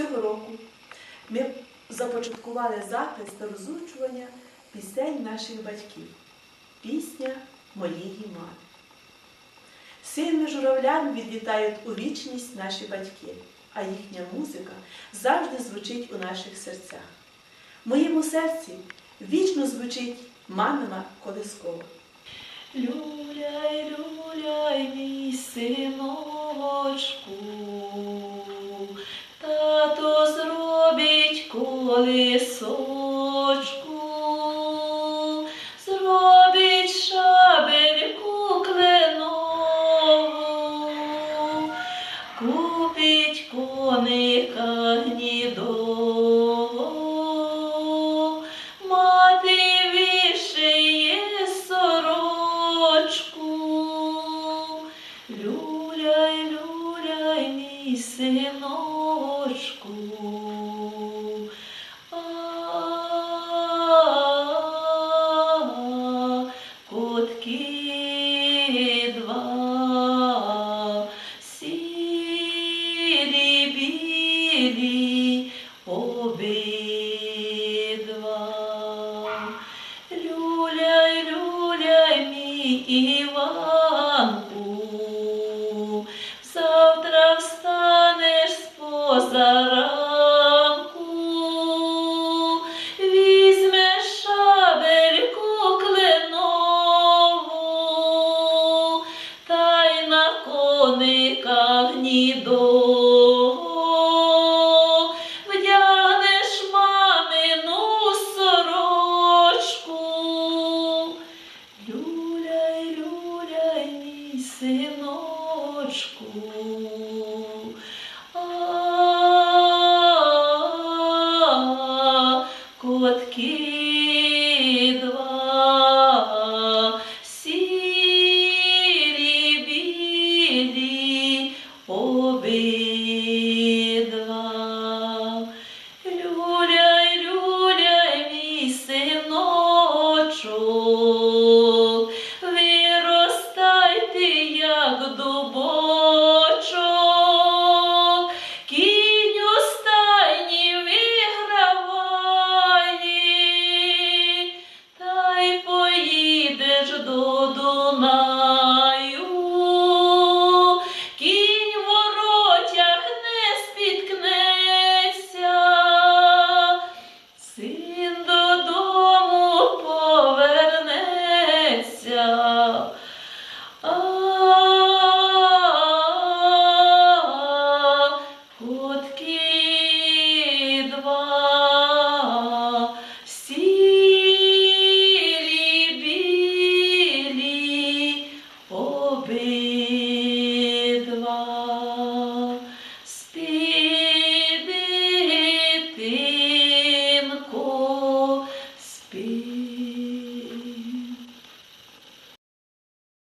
Цього року ми започаткували запис та розучування пісень наших батьків. Пісня моєї мами. Сильно журавлян відлітають у вічність наші батьки, а їхня музика завжди звучить у наших серцях. В моєму серці вічно звучить мамина колискова. Люляй, люляй, колесочку, зробить шабельку кленову, купить коника гнідо, мати вишиє сорочку. Люляй, люляй, мій синочку. Іванку, завтра встанеш з позаранку, візьмеш шабельку кленову, та й на кониках гнідо. Hallelujah.